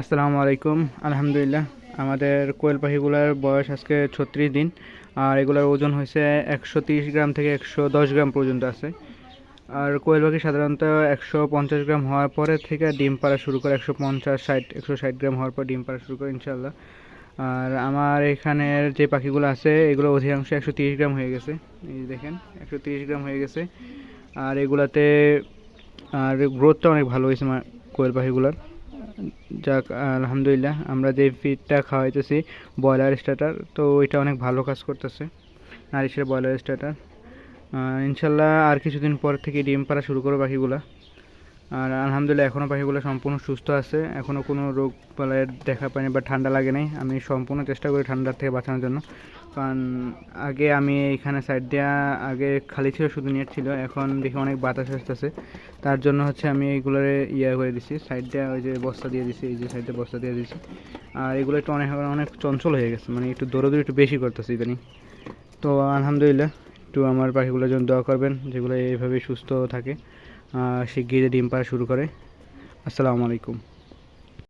আসসালামু আলাইকুম। আলহামদুলিল্লাহ, আমাদের কোয়েল পাখিগুলোর বয়স আজকে ছত্রিশ দিন, আর এগুলোর ওজন হয়েছে একশো তিরিশ গ্রাম থেকে একশো দশ গ্রাম পর্যন্ত আছে। আর কোয়েল পাখি সাধারণত একশো পঞ্চাশ গ্রাম হওয়ার পরে থেকে ডিম পাড়া শুরু করে একশো পঞ্চাশ, ষাট, একশো ষাট গ্রাম হওয়ার পর ডিম পাড়া শুরু করে ইনশাল্লাহ আর আমার এখানের যে পাখিগুলো আছে, এগুলো অধিকাংশ একশো তিরিশ গ্রাম হয়ে গেছে। এই দেখেন, একশো তিরিশ গ্রাম হয়ে গেছে। আর এগুলাতে, আর গ্রোথটা অনেক ভালো হয়েছে আমার কোয়েল পাখিগুলোর। যাক, আলহামদুলিল্লাহ, আমরা যে ফিডটা খাওয়াইতেছি, ব্রয়লার স্টার্টার তো ওইটা অনেক ভালো কাজ করতেছে, নারিশের ব্রয়লার স্টার্টার ইনশাল্লাহ আর কিছুদিন পর থেকে ডিম পাড়া শুরু করব পাখিগুলা আর আলহামদুলিল্লাহ এখনও পাখিগুলো সম্পূর্ণ সুস্থ আছে। এখনও কোনো রোগ বালাইয়ের দেখা পাইনি বা ঠান্ডা লাগে নাই। আমি সম্পূর্ণ চেষ্টা করি ঠান্ডার থেকে বাঁচানোর জন্য। কারণ আগে আমি এইখানে সাইড দেওয়া আগে খালি ছিল, শুধু নেট ছিল। এখন দেখি অনেক বাতাস আসতেছে। তার জন্য হচ্ছে আমি এইগুলোরে ইয়ে করে দিছি। সাইড দেওয়া ওই যে বস্তা দিয়ে দিছি, এই যে সাইডে বস্তা দিয়ে দিছি। আর এগুলো একটু অনেক অনেক চঞ্চল হয়ে গেছে। মানে একটু দৌড়াদৌড়ি একটু বেশি করতেছে ইদানিং। তো আলহামদুলিল্লাহ, একটু আমার পাখিগুলোর জন্য দোয়া করবেন, যেগুলো এইভাবে সুস্থ থাকে। শিগগিরই ডিম পাড়া শুরু করে। আসসালামু আলাইকুম।